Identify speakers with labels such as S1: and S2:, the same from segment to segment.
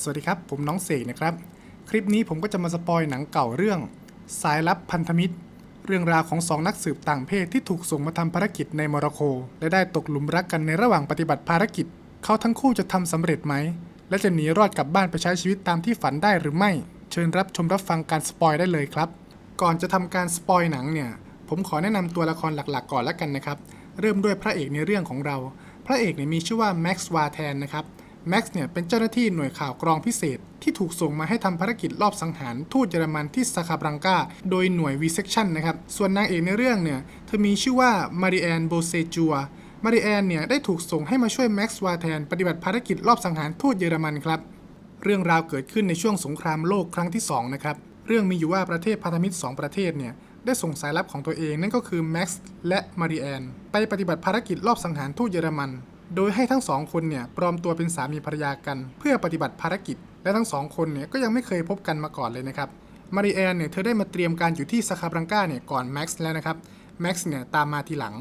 S1: สวัสดีครับ ผมน้องเสกนะครับ คลิปนี้ผมก็จะมาสปอยหนังเก่าเรื่อง สายลับพันธมิตร เรื่องราวของสองนักสืบต่างเพศที่ถูกส่งมาทำภารกิจในโมร็อกโก และได้ตกหลุมรักกันในระหว่างปฏิบัติภารกิจ เขาทั้งคู่จะทำสำเร็จไหม และจะหนีรอดกลับบ้านไปใช้ชีวิตตามที่ฝันได้หรือไม่ เชิญรับชมรับฟังการสปอยได้เลยครับ ก่อนจะทำการสปอยหนังเนี่ย ผมขอแนะนำตัวละครหลักๆ ก่อนแล้วกันนะครับ เริ่มด้วยพระเอกในเรื่องของเรา พระเอกเนี่ยมีชื่อว่าแม็กซ์วาแทนนะครับ แม็กซ์เนี่ยเป็นเจ้าหน้าที่หน่วยข่าวกรองพิเศษ ที่ถูกส่งมาให้ทำภารกิจรอบสังหารทูตเยอรมันที่ซาคาบรังกาโดยหน่วย V section นะครับ ส่วนนางเอกในเรื่องเนี่ย เธอมีชื่อว่ามาริแอนโบเซจัวมาริแอนเนี่ยได้ถูกส่งให้มาช่วยแม็กซ์วาแทนปฏิบัติภารกิจรอบสังหารทูตเยอรมันครับ เรื่องราวเกิดขึ้นในช่วงสงครามโลกครั้งที่2นะครับเรื่องมีอยู่ว่าประเทศพันธมิตร 2 ประเทศเนี่ยได้ส่งสายลับของตัวเองนั่นก็คือแม็กซ์และมาริแอนไปปฏิบัติภารกิจรอบสังหารทูตเยอรมัน โดยให้ทั้งสองคนเนี่ยปลอมตัวเป็นสามีภรรยากัน เพื่อปฏิบัติภารกิจ และทั้งสองคนเนี่ยก็ยังไม่เคยพบกันมาก่อนเลยนะครับมาริแอนเนี่ยเธอได้มาเตรียมการอยู่ที่ซาคาบรังกาเนี่ยก่อนแม็กซ์แล้วนะครับแม็กซ์เนี่ยตามมาทีหลัง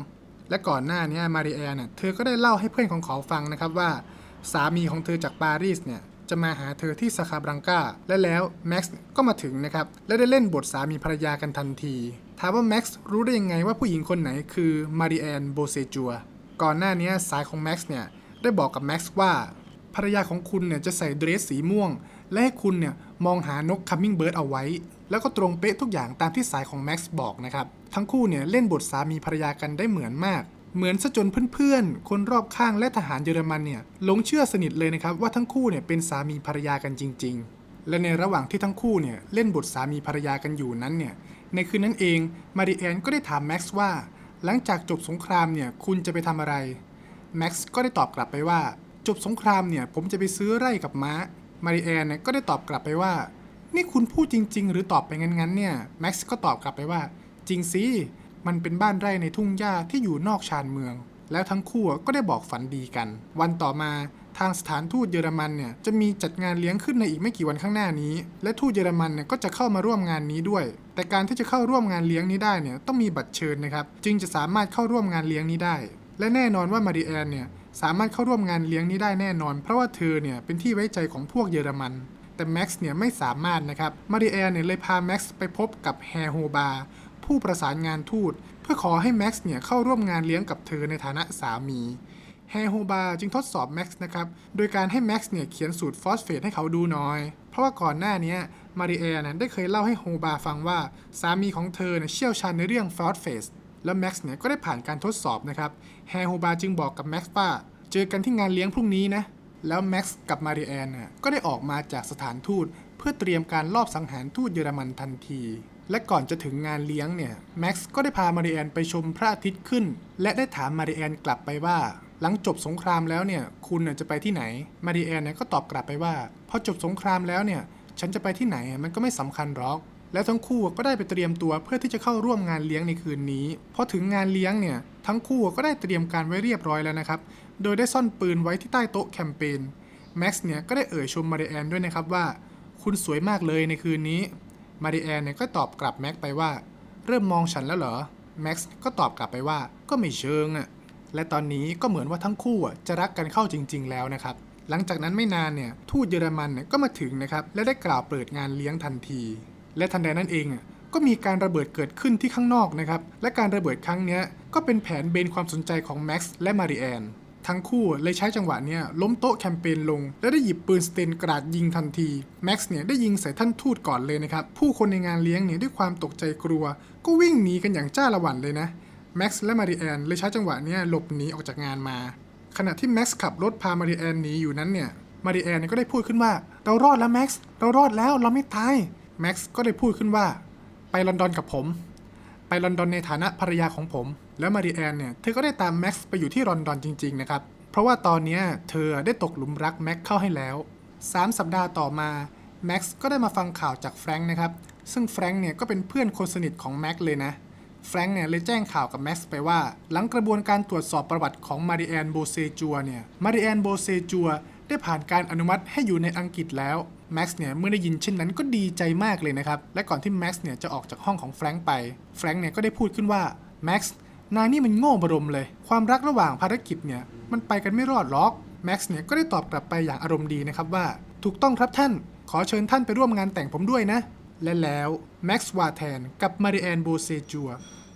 S1: และก่อนหน้านี้มาริแอนเนี่ยเธอก็ได้เล่าให้เพื่อนของเขาฟังนะครับว่า สามีของเธอจากปารีสเนี่ยจะมาหาเธอที่ซาคาบรังกาและแล้วแม็กซ์ก็มาถึงนะครับและได้เล่นบทสามีภรรยากันทันที ถามว่าแม็กซ์รู้ได้ยังไงว่าผู้หญิงคนไหนคือมาริแอนโบเซจัว ก่อนหน้านี้สายของแม็กซ์เนี่ยได้บอกกับแม็กซ์ว่าภรรยาของคุณเนี่ยจะใส่เดรสสีม่วง และให้คุณเนี่ยมองหานกคัมมิงเบิร์ดเอาไว้ แล้วก็ตรงเป๊ะทุกอย่างตามที่สายของแม็กซ์บอกนะครับ ทั้งคู่เนี่ยเล่นบทสามีภรรยากันได้เหมือนมาก เหมือนซะจนเพื่อนๆ คนรอบข้างและทหารเยอรมันเนี่ยหลงเชื่อสนิทเลยนะครับว่าทั้งคู่เนี่ยเป็นสามีภรรยากันจริง ๆ และในระหว่างที่ทั้งคู่เนี่ยเล่นบทสามีภรรยากันอยู่นั้นเนี่ยในคืนนั้นเองมาริแอนก็ได้ถามแม็กซ์ว่า หลังจากจบสงครามเนี่ยคุณจะไปทำอะไรแม็กซ์ก็ได้ตอบกลับไปว่า จบสงครามเนี่ยผมจะไปซื้อไร่กับม้ามาริแอนเนี่ยก็ได้ตอบกลับไปว่า นี่คุณพูดจริง ๆ หรือตอบไปงั้นๆเนี่ยแม็กซ์ก็ตอบกลับไปว่า จริงสิมันเป็นบ้านไร่ในทุ่งหญ้าที่อยู่นอกชานเมือง แล้วทั้งคู่ก็ได้บอกฝันดีกัน วันต่อมา ทางสถานทูตเยอรมันเนี่ยจะมีจัดงานเลี้ยงขึ้นในอีกไม่กี่วันข้างหน้านี้ และทูตเยอรมันเนี่ยก็จะเข้ามาร่วมงานนี้ด้วย แต่การที่จะเข้าร่วมงานเลี้ยงนี้ได้เนี่ยต้องมีบัตรเชิญนะครับจึงจะสามารถเข้าร่วมงานเลี้ยงนี้ได้ และแน่นอนว่ามาริแอนเนี่ยสามารถเข้าร่วมงานเลี้ยงนี้ได้แน่นอน เพราะว่าเธอเนี่ยเป็นที่ไว้ใจของพวกเยอรมันแต่แม็กซ์เนี่ยไม่สามารถนะครับ มาริแอนเนี่ยเลยพาแม็กซ์ไปพบกับแฮร์โฮบาผู้ประสานงานทูต เพื่อขอให้แม็กซ์เนี่ยเข้าร่วมงานเลี้ยงกับเธอในฐานะสามี ฮร์โฮบาจึงทดสอบแม็กซ์นะครับ โดยการให้แม็กซ์เนี่ยเขียนสูตรฟอสเฟตให้เขาดูหน่อย เพราะว่าก่อนหน้านี้มาริแอนนะได้เคยเล่าให้โฮบาฟังว่า สามีของเธอเนี่ยเชี่ยวชาญในเรื่องฟอสเฟตแล้วแม็กซ์เนี่ยก็ได้ผ่านการทดสอบนะครับแฮร์โฮบาจึงบอกกับแม็กซ์ว่า เจอกันที่งานเลี้ยงพรุ่งนี้นะ แล้วแม็กซ์กับมาริแอนน่ะก็ได้ออกมาจากสถานทูต เพื่อเตรียมการลอบสังหารทูตเยอรมันทันที และก่อนจะถึงงานเลี้ยงเนี่ยแม็กซ์ก็ได้พามาริแอนไปชมพระอาทิตย์ขึ้น และได้ถามมาริแอนกลับไปว่า หลังจบสงครามแล้วเนี่ยคุณจะไปที่ไหนมาริแอนเนี่ยก็ตอบกลับไปว่าพอจบสงครามแล้วเนี่ยฉันจะไปที่ไหนมันก็ไม่สำคัญหรอก แล้วทั้งคู่ก็ได้ไปเตรียมตัวเพื่อที่จะเข้าร่วมงานเลี้ยงในคืนนี้พอถึงงานเลี้ยงเนี่ยทั้งคู่ก็ได้เตรียมการไว้เรียบร้อยแล้วนะครับ โดยได้ซ่อนปืนไว้ที่ใต้โต๊ะแคมเปญแม็กซ์เนี่ยก็ได้เอ่ยชมมาริแอนด้วยนะครับว่า คุณสวยมากเลยในคืนนี้มาริแอนเนี่ยก็ตอบกลับแม็กไปว่า เริ่มมองฉันแล้วเหรอแม็กซ์ก็ตอบกลับไปว่าก็ไม่เชิงอะ และตอนนี้ก็เหมือนว่าทั้งคู่จะรักกันเข้าจริง ๆ แล้วนะครับหลังจากนั้นไม่นานเนี่ยทูตเยอรมันเนี่ยก็มาถึงนะครับและได้กล่าวเปิดงานเลี้ยงทันที และทันใดนั้นเองก็มีการระเบิดเกิดขึ้นที่ข้างนอกนะครับและการระเบิดครั้งนี้ก็เป็นแผนเบนความสนใจของแม็กซ์และมาริแอนทั้งคู่เลยใช้จังหวะเนี้ยล้มโต๊ะแคมเปญลง และได้หยิบปืนสเตนกราดยิงทันทีแม็กซ์เนี่ยได้ยิงใส่ท่านทูตก่อนเลยนะครับผู้คนในงานเลี้ยงเนี่ยด้วยความตกใจกลัว ก็วิ่งหนีกันอย่างจ้าละวันเลยนะ แม็กซ์และมาริแอนเลยใช้จังหวะนี้หลบหนีออกจากงานมา ขณะที่แม็กซ์ขับรถพามาริแอนหนีอยู่นั้นเนี่ยมาริแอนก็ได้พูดขึ้นว่า เรารอดแล้วแม็กซ์เรารอดแล้วเราไม่ตายแม็กซ์ก็ได้พูดขึ้นว่า ไปลอนดอนกับผม ไปลอนดอนในฐานะภรรยาของผม แล้วมาริแอนเนี่ยเธอก็ได้ตามแม็กซ์ไปอยู่ที่ลอนดอนจริงๆนะครับเพราะว่าตอนนี้เธอได้ตกหลุมรักแม็กซ์เข้าให้แล้ว 3 สัปดาห์ต่อมาแม็กซ์ก็ได้มาฟังข่าวจากแฟรงค์นะครับซึ่งแฟรงค์เนี่ยก็เป็นเพื่อนคนสนิทของแม็กซ์เลยนะ แฟรงค์เนี่ยเลยแจ้งข่าวกับแม็กซ์ไปว่า หลังกระบวนการตรวจสอบประวัติของมาริแอนโบเซจัวเนี่ยมาริแอนโบเซจัวได้ผ่านการอนุมัติให้อยู่ในอังกฤษแล้วแม็กซ์เนี่ยเมื่อได้ยินเช่นนั้นก็ดีใจมากเลยนะครับ และก่อนที่แม็กซ์เนี่ยจะออกจากห้องของแฟรงค์ไปแฟรงค์เนี่ยก็ได้พูดขึ้นว่าแม็กซ์นายนี่มันโง่บรมเลย ความรักระหว่างภารกิจเนี่ยมันไปกันไม่รอดหรอกแม็กซ์เนี่ยก็ได้ตอบกลับไปอย่างอารมณ์ดีนะครับว่า ถูกต้องครับท่านขอเชิญท่านไปร่วมงานแต่งผมด้วยนะ และแล้วแม็กซ์วาแทนกับมาริแอนโบเซจัว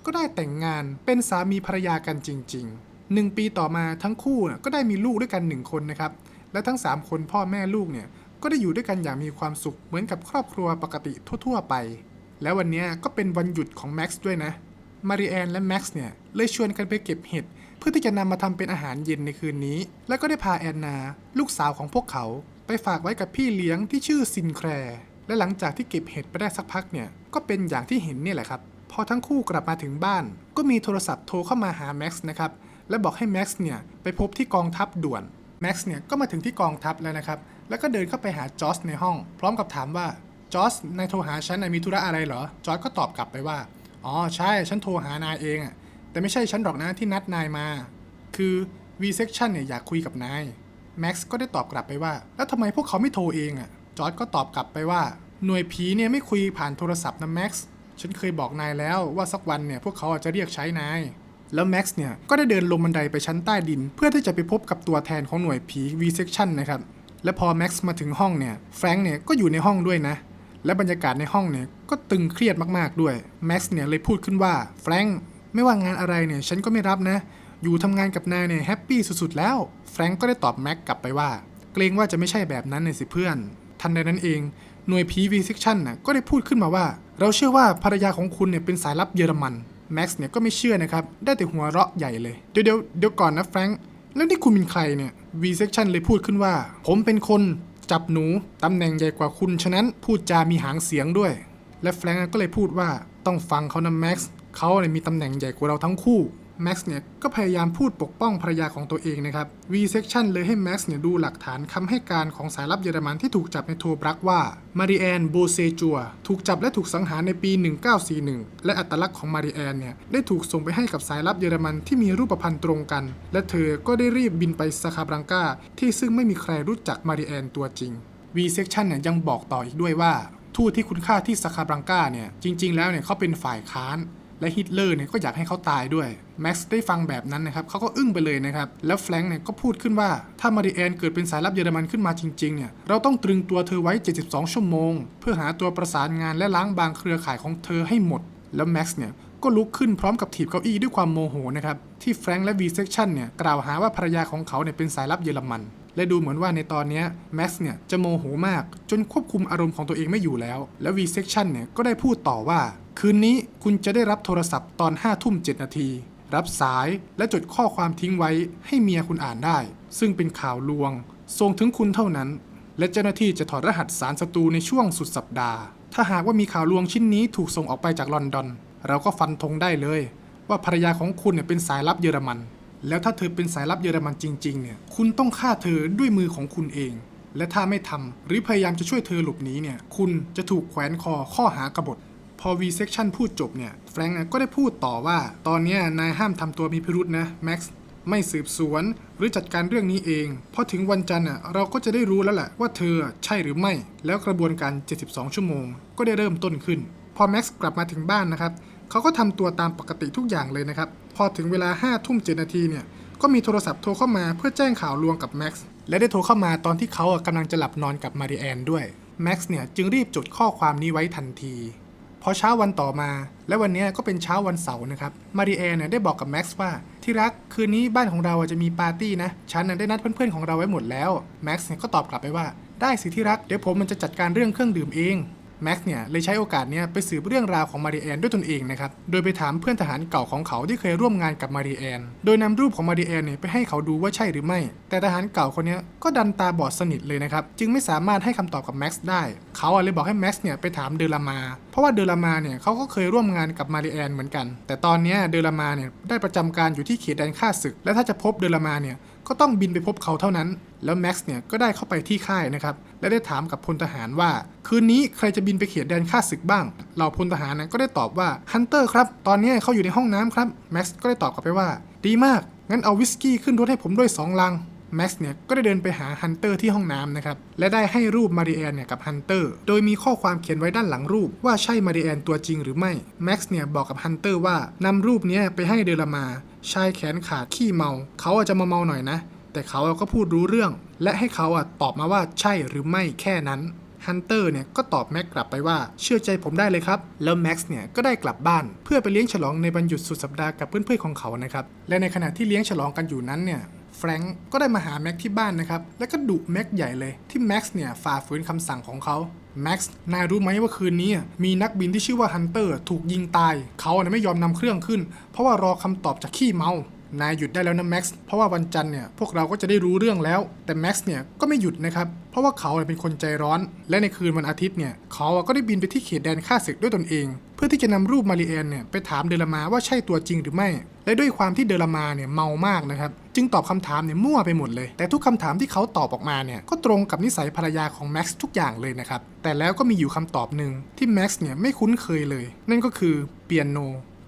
S1: ก็ได้แต่งงานเป็นสามีภรรยากันจริงๆหนึ่งปีต่อมาทั้งคู่ก็ได้มีลูกด้วยกันหนึ่งคนนะครับ และทั้ง 3 คนพ่อแม่ลูกเนี่ยก็ได้อยู่ด้วยกันอย่างมีความสุขเหมือนกับครอบครัวปกติทั่ว ๆ ไป แล้ววันนี้ก็เป็นวันหยุดของแม็กซ์ด้วยนะมาริแอนและแม็กซ์เนี่ยเลยชวนกันไปเก็บเห็ดเพื่อที่จะนำมาทำเป็นอาหารเย็นในคืนนี้ แล้วก็ได้พาแอนนา ลูกสาวของพวกเขา ไปฝากไว้กับพี่เลี้ยงที่ชื่อซินแคร์ และหลังจากที่เก็บเห็ดไปได้สักพักเนี่ย ก็เป็นอย่างที่เห็นนี่แหละครับ พอทั้งคู่กลับมาถึงบ้าน ก็มีโทรศัพท์โทรเข้ามาหาแม็กซ์นะครับ และบอกให้แม็กซ์เนี่ยไปพบที่กองทัพด่วน แม็กซ์เนี่ยก็มาถึงที่กองทัพแล้วนะครับ แล้วก็เดินเข้าไปหาจอร์จในห้อง พร้อมกับถามว่าจอร์จนายโทรหาฉันนายมีธุระอะไรเหรอ จอร์จก็ตอบกลับไปว่า อ๋อใช่ ฉันโทรหานายเองอะแต่ไม่ใช่ฉันหรอกนะที่นัดนายมา คือ V section เนี่ยอยากคุยกับนาย แม็กซ์ก็ได้ตอบกลับไปว่า แล้วทำไมพวกเขาไม่โทรเองอะ จอร์จก็ตอบกลับไปว่า หน่วยผีเนี่ยไม่คุยผ่านโทรศัพท์นะแม็กซ์ฉันเคยบอกนายแล้วว่าสักวันเนี่ยพวกเขาอาจจะเรียกใช้นาย แล้วแม็กซ์เนี่ยก็ได้เดินลงบันไดไปชั้นใต้ดิน เพื่อที่จะไปพบกับตัวแทนของหน่วยผี V section นะครับและพอแม็กซ์มาถึงห้องเนี่ยแฟรงค์เนี่ยก็อยู่ในห้องด้วยนะ และบรรยากาศในห้องเนี่ยก็ตึงเครียดมากๆด้วยแม็กซ์เนี่ยเลยพูดขึ้นว่าแฟรงค์ไม่ว่างานอะไรเนี่ยฉันก็ไม่รับนะ อยู่ทำงานกับนายเนี่ยแฮปปี้สุดๆแล้วแฟรงก์ก็ได้ตอบแม็กกลับไปว่า เกรงว่าจะไม่ใช่แบบนั้นเลยสิเพื่อน ทันใดนั้นเอง หน่วยพีวีซิชันน่ะก็ได้พูดขึ้นมาว่า เราเชื่อว่าภรรยาของคุณเนี่ยเป็นสายลับเยอรมันแม็กซ์เนี่ยก็ไม่เชื่อนะครับ ได้แต่หัวเราะใหญ่เลย เดี๋ยวเดี๋ยวเดี๋ยวก่อนนะแฟรงค์แล้วนี่คุณเป็นใครเนี่ย V section เลยพูดขึ้นว่า ผมเป็นคนจับหนูตำแหน่งใหญ่กว่าคุณฉะนั้นพูดจามีหางเสียงด้วย และแฟรงก์ก็เลยพูดว่าต้องฟังเขานะแม็กซ์เขาเนี่ยมีตำแหน่งใหญ่กว่าเราทั้งคู่ แม็กซ์เนี่ยก็พยายามพูดปกป้องภรรยาของตัวเองนะครับ V section เลยให้แม็กซ์เนี่ยดูหลักฐานคำให้การของสายลับเยอรมันที่ถูกจับในโทบรักว่ามาริแอนโบเซจัวถูกจับและถูกสังหารในปี 1941 และอัตลักษณ์ของมาริแอนเนี่ยได้ถูกส่งไปให้กับสายลับเยอรมันที่มีรูปพรรณตรงกัน และเธอก็ได้รีบบินไปซาคาบรังกาที่ซึ่งไม่มีใครรู้จักมาริแอนตัวจริง V section เนี่ยยังบอกต่ออีกด้วยว่าทูตที่คุณค่าที่ซาคาบรังกาเนี่ยจริง ๆ แล้วเนี่ยเขาเป็นฝ่ายค้าน และฮิตเลอร์เนี่ยก็อยากให้เขาตายด้วยแม็กซ์ได้ฟังแบบนั้นนะครับเขาก็อึ้งไปเลยนะครับ แล้วแฟรงค์เนี่ยก็พูดขึ้นว่า ถ้ามาริแอนเกิดเป็นสายลับเยอรมันขึ้นมาจริงๆเนี่ยเราต้องตรึงตัวเธอไว้ 72 ชั่วโมง เพื่อหาตัวประสานงานและล้างบางเครือข่ายของเธอให้หมด แล้วแม็กซ์เนี่ยก็ลุกขึ้นพร้อมกับถีบเก้าอี้ด้วยความโมโหนะครับที่แฟรงค์และ V section เนี่ยกล่าวหาว่าภรรยาของเขาเนี่ยเป็นสายลับเยอรมัน และดูเหมือนว่าในตอนนี้แม็กซ์เนี่ยจะโมโหมากจนควบคุมอารมณ์ของตัวเองไม่อยู่แล้ว แล้ว V section เนี่ยก็ได้พูดต่อว่า คืนนี้คุณจะได้รับโทรศัพท์ตอน5ทุ่ม7นาทีรับสายและจดข้อความทิ้งไว้ให้เมียคุณอ่านได้ ซึ่งเป็นข่าวลวงส่งถึงคุณเท่านั้น และเจ้าหน้าที่จะถอดรหัสสารศัตรูในช่วงสุดสัปดาห์ ถ้าหากว่ามีข่าวลวงชิ้นนี้ถูกส่งออกไปจากลอนดอน เราก็ฟันธงได้เลย ว่าภรรยาของคุณเนี่ยเป็นสายลับเยอรมัน แล้วถ้าเธอเป็นสายลับเยอรมันจริงๆเนี่ย คุณต้องฆ่าเธอด้วยมือของคุณเอง และถ้าไม่ทำหรือพยายามจะช่วยเธอหลบหนีเนี่ย คุณจะถูกแขวนคอข้อหากบฏ พอ V section พูดจบเนี่ยแฟรงก์ก็ได้พูดต่อว่า ตอนเนี้ยนายห้ามทำตัวมีพิรุษนะแม็กซ์ไม่สืบสวนหรือจัดการเรื่องนี้เอง เพอถึงวันจันทร์อะเราก็จะได้รู้แล้วแหละว่าเธอใช่หรือไม่ แล้วกระบวนการ 72 ชั่วโมง ก็ได้เริ่มต้นขึ้น พอแม็กซ์กลับมาถึงบ้านนะครับ เขาก็ทำตัวตามปกติทุกอย่างเลยนะครับ พอถึงเวลา5ทุ่ม7นาทีเนี่ย ก็มีโทรศัพท์โทรเข้ามาเพื่อแจ้งข่าวลวงกับแม็กซ์ และได้โทรเข้ามาตอนที่เขาอะกำลังจะหลับนอนกับมาริแอนด้วย แม็กซ์เนี่ยจึงรีบจดข้อความนี้ไว้ทันที พอเช้าวันต่อมา และวันนี้ก็เป็นเช้าวันเสาร์นะครับ มาริแอนเนี่ยได้บอกกับแม็กซ์ว่าที่รักคืนนี้บ้านของเราจะมีปาร์ตี้นะ ฉันน่ะได้นัดเพื่อนๆของเราไว้หมดแล้ว แม็กซ์เนี่ยก็ตอบกลับไปว่าได้สิที่รัก เดี๋ยวผมมันจะจัดการเรื่องเครื่องดื่มเอง แม็กซ์เนี่ยเลยใช้โอกาสเนี้ยไปสืบเรื่องราวของมาริแอนด้วยตนเองนะครับโดยไปถามเพื่อนทหารเก่าของเขาที่เคยร่วมงานกับมาริแอนโดยนำรูปของมาริแอนเนี่ยไปให้เขาดูว่าใช่หรือไม่ แต่ทหารเก่าคนนี้ก็ดันตาบอดสนิทเลยนะครับจึงไม่สามารถให้คำตอบกับแม็กซ์ได้ เขาอะเลยบอกให้แม็กซ์เนี่ยไปถามเดลามา เพราะว่าเดลามาเนี่ยเขาก็เคยร่วมงานกับมาริแอนเหมือนกัน แต่ตอนนี้เดลามาเนี่ยได้ประจำการอยู่ที่เขตแดนข้าศึก และถ้าจะพบเดลามาเนี่ย ก็ต้องบินไปพบเขาเท่านั้น แล้วแม็กซ์เนี่ยก็ได้เข้าไปที่ค่ายนะครับ และได้ถามกับพลทหารว่า คืนนี้ใครจะบินไปเขตแดนข้าศึกบ้าง เหล่าพลทหารนั้นก็ได้ตอบว่าฮันเตอร์ครับ ตอนนี้เขาอยู่ในห้องน้ำครับ แม็กซ์ก็ได้ตอบกลับไปว่า ดีมาก งั้นเอาวิสกี้ขึ้นรถให้ผมด้วยสองลัง แม็กซ์เนี่ยก็ได้เดินไปหาฮันเตอร์ที่ห้องน้ำนะครับ และได้ให้รูปมาริแอนเนี่ยกับฮันเตอร์โดยมีข้อความเขียนไว้ด้านหลังรูปว่าใช่มาริแอนตัวจริงหรือไม่แม็กซ์เนี่ยบอกกับฮันเตอร์ว่านำรูปนี้ไปให้เดลามาชายแขนขาดขี้เมา เขาอาจจะมาเมาหน่อยนะ แต่เขาก็พูดรู้เรื่อง และให้เขาอะตอบมาว่าใช่หรือไม่แค่นั้นฮันเตอร์เนี่ยก็ตอบแม็กกลับไปว่าเชื่อใจผมได้เลยครับ แล้วแม็กซ์เนี่ยก็ได้กลับบ้าน เพื่อไปเลี้ยงฉลองในวันหยุดสุดสัปดาห์กับเพื่อนๆของเขานะครับ และในขณะที่เลี้ยงฉลองกันอยู่นั้นเนี่ย แฟรงก์ก็ได้มาหาแม็กที่บ้านนะครับ และก็ดุแม็กใหญ่เลยที่แม็กซ์เนี่ยฝ่าฝืนคำสั่งของเขาแม็กซ์นายรู้ไหมว่าคืนนี้มีนักบินที่ชื่อว่าฮันเตอร์ถูกยิงตาย เขาเนี่ยไม่ยอมนำเครื่องขึ้น เพราะว่ารอคำตอบจากขี้เมา นายหยุดได้แล้วนะแม็กซ์เพราะว่าวันจันทร์เนี่ยพวกเราก็จะได้รู้เรื่องแล้ว แต่แม็กซ์เนี่ยก็ไม่หยุดนะครับ เพราะว่าเขาเป็นคนใจร้อน และในคืนวันอาทิตย์เนี่ยเขาก็ได้บินไปที่เขตแดนข้าศึกด้วยตนเอง เพื่อที่จะนำรูปมาริแอนเนี่ยไปถามเดลมาว่าใช่ตัวจริงหรือไม่ และด้วยความที่เดลมาเนี่ยเมามากนะครับจึงตอบคำถามเนี่ยมั่วไปหมดเลย แต่ทุกคำถามที่เขาตอบออกมาเนี่ยก็ตรงกับนิสัยภรรยาของแม็กซ์ทุกอย่างเลยนะครับแต่แล้วก็มีอยู่คำตอบหนึ่งที่แม็กซ์เนี่ยไม่คุ้นเคยเลย นั่นก็คือเปียโน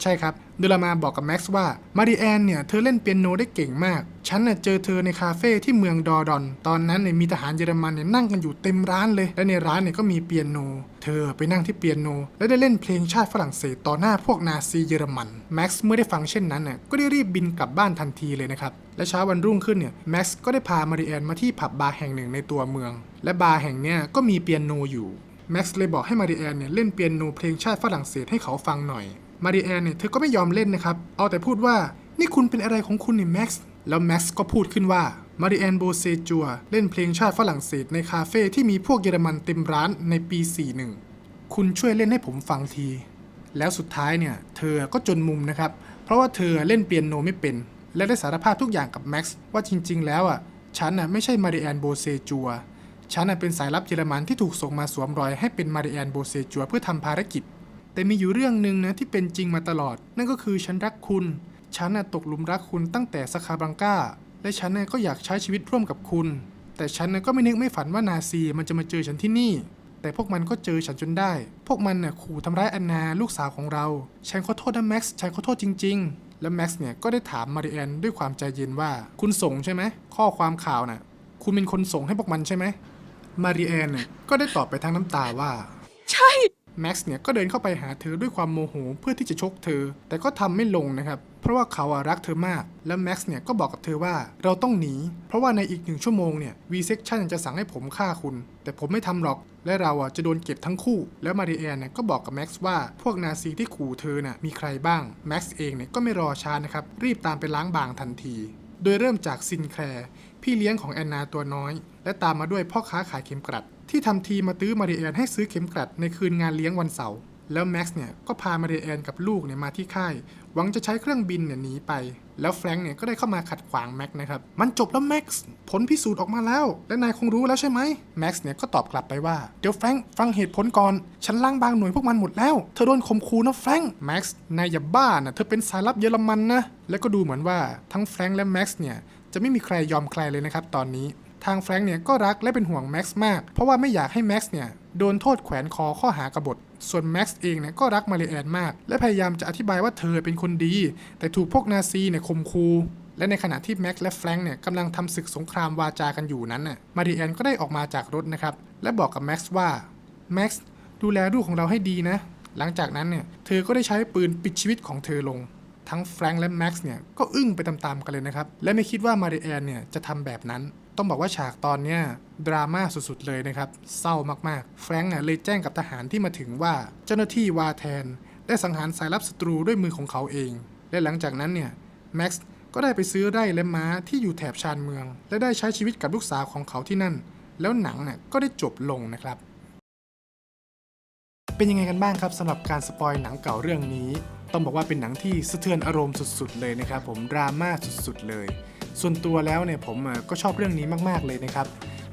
S1: ใช่ครับเดลามาบอกกับแม็กซ์ว่ามาริแอนเนี่ย เธอเล่นเปียโนได้เก่งมาก ฉันน่ะเจอเธอในคาเฟ่ที่เมืองดอร์ดอน ตอนนั้นเนี่ยมีทหารเยอรมันเนี่ยนั่งกันอยู่เต็มร้านเลย และในร้านเนี่ยก็มีเปียโน เธอไปนั่งที่เปียโน และได้เล่นเพลงชาติฝรั่งเศสต่อหน้าพวกนาซีเยอรมันแม็กซ์เมื่อได้ฟังเช่นนั้นน่ะก็ได้รีบบินกลับบ้านทันทีเลยนะครับและเช้าวันรุ่งขึ้นเนี่ยแม็กซ์ก็ได้พามาริแอนมาที่ผับบาร์แห่งหนึ่งในตัวเมือง และบาร์แห่งเนี้ยก็มีเปียโนอยู่แม็กซ์เลยบอกให้มาริแอนเนี่ยเล่นเปียโนเพลงชาติฝรั่งเศสให้เขาฟังหน่อย มาริแอนเนี่ยเธอก็ไม่ยอมเล่นนะครับ เอาแต่พูดว่านี่คุณเป็นอะไรของคุณเนี่ยแม็กซ์ แล้วแม็กซ์ก็พูดขึ้นว่ามาริแอนโบเซจัวเล่นเพลงชาติฝรั่งเศสในคาเฟ่ที่มีพวกเยอรมันเต็มร้านในปี 41 คุณช่วยเล่นให้ผมฟังที แล้วสุดท้ายเนี่ยเธอก็จนมุมนะครับ เพราะว่าเธอเล่นเปียโนไม่เป็น และได้สารภาพทุกอย่างกับแม็กซ์ว่าจริง ๆ แล้วอะฉันน่ะไม่ใช่มาริแอนโบเซจัวฉันน่ะเป็นสายลับเยอรมันที่ถูกส่งมาสวมรอยให้เป็นมาริแอนโบเซจัวเพื่อทำภารกิจ แต่มีอยู่เรื่องหนึ่งนะที่เป็นจริงมาตลอด นั่นก็คือฉันรักคุณ ฉันน่ะตกหลุมรักคุณตั้งแต่สคาบรังกาและฉันน่ะก็อยากใช้ชีวิตร่วมกับคุณ แต่ฉันน่ะก็ไม่นึกไม่ฝันว่านาซีมันจะมาเจอฉันที่นี่ แต่พวกมันก็เจอฉันจนได้ พวกมันน่ะขู่ทำร้ายแอนนาลูกสาวของเรา ฉันขอโทษนะแม็กซ์ ฉันขอโทษจริง ๆ แล้วแม็กซ์เนี่ยก็ได้ถามมาริแอนด้วยความใจเย็นว่า คุณส่งใช่ไหม ข้อความข่าวน่ะ คุณเป็นคนส่งให้พวกมันใช่ไหมมาริแอนเนี่ยก็ได้ตอบไปทั้งน้ำตาว่า
S2: ใช่
S1: แม็กซ์เนี่ยก็เดินเข้าไปหาเธอด้วยความโมโหเพื่อที่จะชกเธอ แต่ก็ทำไม่ลงนะครับ เพราะว่าเขาอะรักเธอมาก และแม็กซ์เนี่ยก็บอกกับเธอว่าเราต้องหนี เพราะว่าในอีกหนึ่งชั่วโมงเนี่ยวีเซ็กชันจะสั่งให้ผมฆ่าคุณ แต่ผมไม่ทำหรอก และเราอะจะโดนเก็บทั้งคู่ แล้วมาริแอนเนี่ยก็บอกกับแม็กซ์ว่าพวกนาซีที่ขู่เธอน่ะมีใครบ้าง แม็กซ์เองเนี่ยก็ไม่รอช้านะครับ รีบตามไปล้างบางทันที โดยเริ่มจากซินแคลร์พี่เลี้ยงของแอนนาตัวน้อย และตามมาด้วยพ่อค้าขายเข็มกลัด ที่ทำทีมาตื้อมาริแอนให้ซื้อเข็มกลัดในคืนงานเลี้ยงวันเสาร์แล้วแม็กซ์เนี่ยก็พามาริแอนกับลูกเนี่ยมาที่ค่าย หวังจะใช้เครื่องบินเนี่ยหนีไป แล้วแฟรงค์เนี่ยก็ได้เข้ามาขัดขวางแม็กซ์นะครับมันจบแล้วแม็กซ์ผลพิสูจน์ออกมาแล้ว และนายคงรู้แล้วใช่ไหมแม็กซ์เนี่ยก็ตอบกลับไปว่าเดี๋ยวแฟรงค์ฟังเหตุผลก่อน ฉันล้างบางหน่วยพวกมันหมดแล้ว เธอโดนข่มขู่นะแฟรงค์แม็กซ์นายอย่าบ้านะเธอเป็นสายลับเยอรมันนะแล้วก็ดูเหมือนว่าทั้งแฟรงค์และแม็กซ์เนี่ยจะไม่มีใครยอมใครเลยนะครับตอนนี้ ทางแฟรงค์เนี่ยก็รักและเป็นห่วงแม็กซ์มาก เพราะว่าไม่อยากให้แม็กซ์เนี่ยโดนโทษแขวนคอข้อหากบฏ ส่วนแม็กซ์เองเนี่ยก็รักมาริแอนมาก และพยายามจะอธิบายว่าเธอเป็นคนดี แต่ถูกพวกนาซีเนี่ยข่มขู่และในขณะที่แม็กซ์และแฟรงค์เนี่ยกำลังทำศึกสงครามวาจากันอยู่นั้นน่ะมาริแอนก็ได้ออกมาจากรถนะครับ และบอกกับแม็กซ์ว่าแม็กซ์ดูแลลูกของเราให้ดีนะ หลังจากนั้นเนี่ยเธอก็ได้ใช้ปืนปิดชีวิตของเธอลง ทั้งแฟรงค์และแม็กซ์เนี่ยก็อึ้งไปตามๆกันเลยนะครับ และไม่คิดว่ามาริแอนเนี่ยจะทำแบบนั้น ต้องบอกว่าฉากตอนเนี้ยดราม่าสุดๆเลยนะครับ เศร้ามากๆ แฟรงค์อะเลยแจ้งกับทหารที่มาถึงว่าเจ้าหน้าที่วาแทน ได้สังหารสายลับศัตรูด้วยมือของเขาเอง และหลังจากนั้นเนี่ยแม็กซ์ก็ได้ไปซื้อไร่และม้าที่อยู่แถบชานเมือง และได้ใช้ชีวิตกับลูกสาวของเขาที่นั่น แล้วหนังเนี่ยก็ได้จบลงนะครับ เป็นยังไงกันบ้างครับสำหรับการสปอยหนังเก่าเรื่องนี้ ต้องบอกว่าเป็นหนังที่สะเทือนอารมณ์สุดๆ เลยนะครับผมดราม่าสุดๆเลย ส่วนตัวแล้วเนี่ยผมก็ชอบเรื่องนี้มากๆเลยนะครับ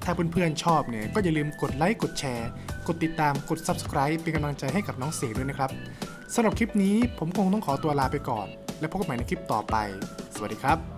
S1: ถ้าเพื่อนๆชอบเนี่ยก็อย่าลืมกดไลค์กดแชร์ กดติดตามกด Subscribe เป็นกำลังใจให้กับน้องเสกด้วยนะครับสำหรับคลิปนี้ผมคงต้องขอตัวลาไปก่อน และพบกันใหม่ในคลิปต่อไป สวัสดีครับ